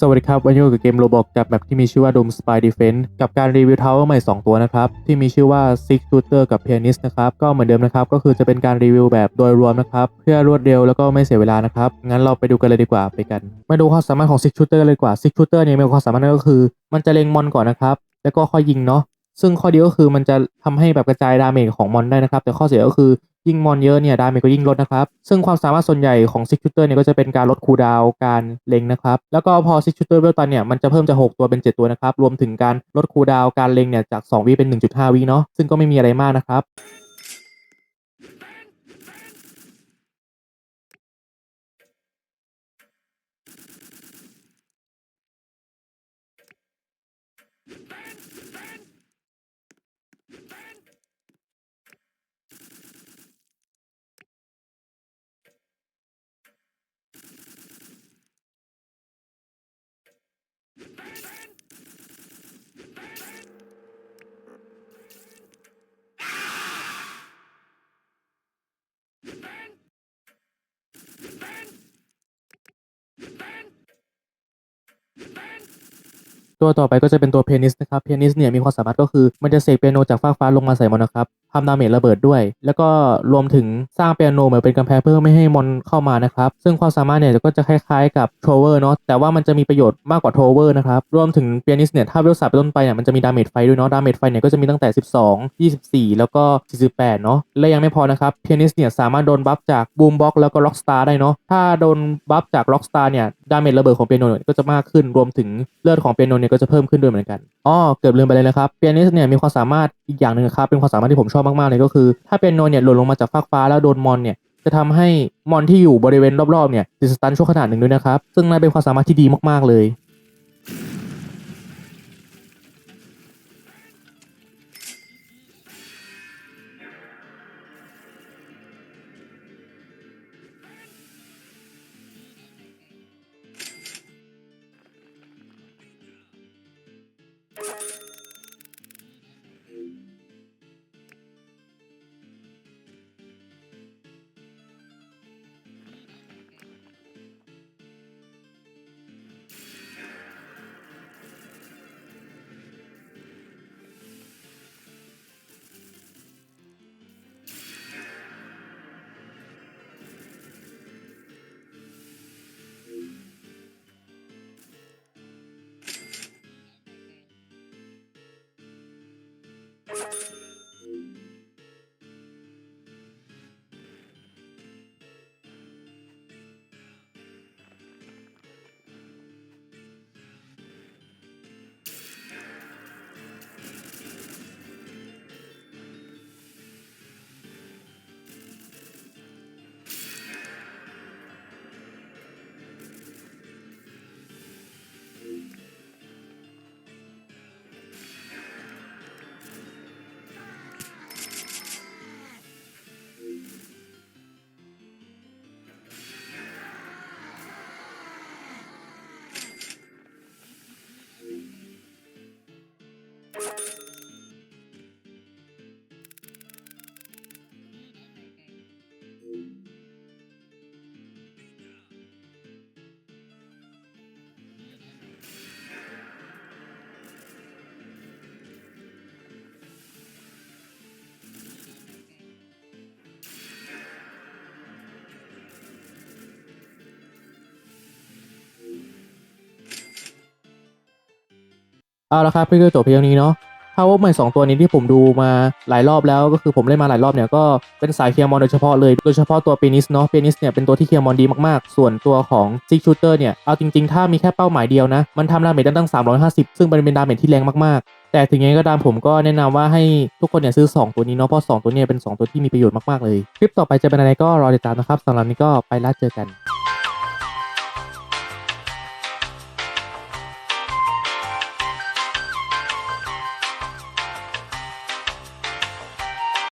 สวัสดีครับ วันนี้กับเกมโรบอกกับแมปที่มีชื่อว่า Doom Spy Defense กับการรีวิวทาวเวอร์ใหม่ 2 ตัวนะครับ ที่มีชื่อว่า Six Shooter กับ Pianist นะครับก็เหมือนเดิมนะครับ ก็คือจะเป็นการรีวิวแบบโดยรวมนะครับ เพื่อรวดเร็วแล้วก็ไม่เสียเวลานะครับ งั้นเราไปดูกันเลยดีกว่าไปกัน มาดูความสามารถของ Six Shooter เลยดีกว่า Six Shooter เนี่ยมีความสามารถนั่นก็คือ มันจะเล็งมอนก่อนนะครับ แล้วก็ค่อยยิงเนาะซึ่งข้อดีก็คือมันจะทำให้แบบกระจายดาเมจของมอนได้นะครับ แต่ข้อเสียก็คือ ยิ่งมอนเยอะเนี่ยดาเมจก็ยิ่งลดนะครับ ซึ่งความสามารถส่วนใหญ่ของซิกชูเตอร์เนี่ยก็จะเป็นการลดคูดาวการเล็งนะครับ แล้วก็พอซิกชูเตอร์เวลตันเนี่ยมันจะเพิ่มจาก 6 ตัวเป็น 7 ตัวนะครับ รวมถึงการลดคูดาวการเล็งเนี่ยจาก 2 วิเป็น 1.5 วิเนาะซึ่งก็ไม่มีอะไรมากนะครับ ตัวต่อไปก็จะเป็นตัวเพนิสนะครับเพนิสเนี่ยมีความสามารถก็คือมันจะเสกเปียโนจากฟากฟ้าลงมาใส่มอนนะครับ ทำดาเมจระเบิดด้วย แล้วก็รวมถึงสร้างเปียโนเหมือนเป็นกำแพงเพื่อไม่ให้มอนเข้ามานะครับ ซึ่งความสามารถเนี่ยก็จะคล้ายๆกับโทเวอร์เนาะ แต่ว่ามันจะมีประโยชน์มากกว่าโทเวอร์นะครับ รวมถึงเปียนิสเนี่ยถ้าเวลสามไปต้นไปเนี่ยมันจะมีดาเมจไฟด้วยเนาะ ดาเมจไฟเนี่ยก็จะมีตั้งแต่ 12 24 แล้วก็ 48 เนาะ และยังไม่พอนะครับ เปียนิสเนี่ยสามารถโดนบัฟจากบูมบ็อกแล้วก็ล็อกสตาร์ได้เนาะ ถ้าโดนบัฟจากล็อกสตาร์เนี่ย ดาเมจระเบิดของเปียโนก็จะมากขึ้น รวมถึงเลือดของเปียโนเนี่ยก็จะเพิ่มขึ้นด้วยเหมือนกัน อ๋อ เกือบลืมไปเลยนะครับ เปียนิสเนี่ยมีความสามารถอีกอย่างหนึ่งครับเป็นความสามารถที่ผมชอบมากๆเลยก็คือ ถ้าเป็นโนเนี่ยหล่นลงมาจากฟากฟ้าแล้วโดนมอนเนี่ยจะทำให้มอนที่อยู่บริเวณรอบๆเนี่ยติดสตันชั่วขนาดหนึ่งด้วยนะครับ ซึ่งนั่นเป็นความสามารถที่ดีมากๆเลย เอาละครับเพี่ก็จบเพียงนี้เนาะถ้าว่าใหม่สองตัวนี้ที่ผมดูมาหลายรอบแล้วก็คือผมเล่นมาหลายรอบเนี่ยก็เป็นสายเคียร์มอนโดยเฉพาะเลยโดยเฉพาะตัวเปนิสเนาะเปนิสเนี่ยเป็นตัวที่เคียร์มอนดีมากๆ ส่วนตัวของซิกชูเตอร์เนี่ยเอาจริงๆ ถ้ามีแค่เป้าหมายเดียวนะ มันทำดาเมจได้ตั้ง 350 ซึ่งเป็นดาเมจที่แรงมากๆ แต่ถึงยังไงก็ตามผมก็แนะนำว่าให้ทุกคนเนี่ยซื้อ 2 ตัวนี้เนาะเพราะ2ตัวเนี้เป็น 2 ตัวที่มีประโยชน์มากๆเลย คลิปต่อไปจะเป็นอะไรก็รอติดตามนะครับสำหรับนี้ก็ไปแล้วเจอกัน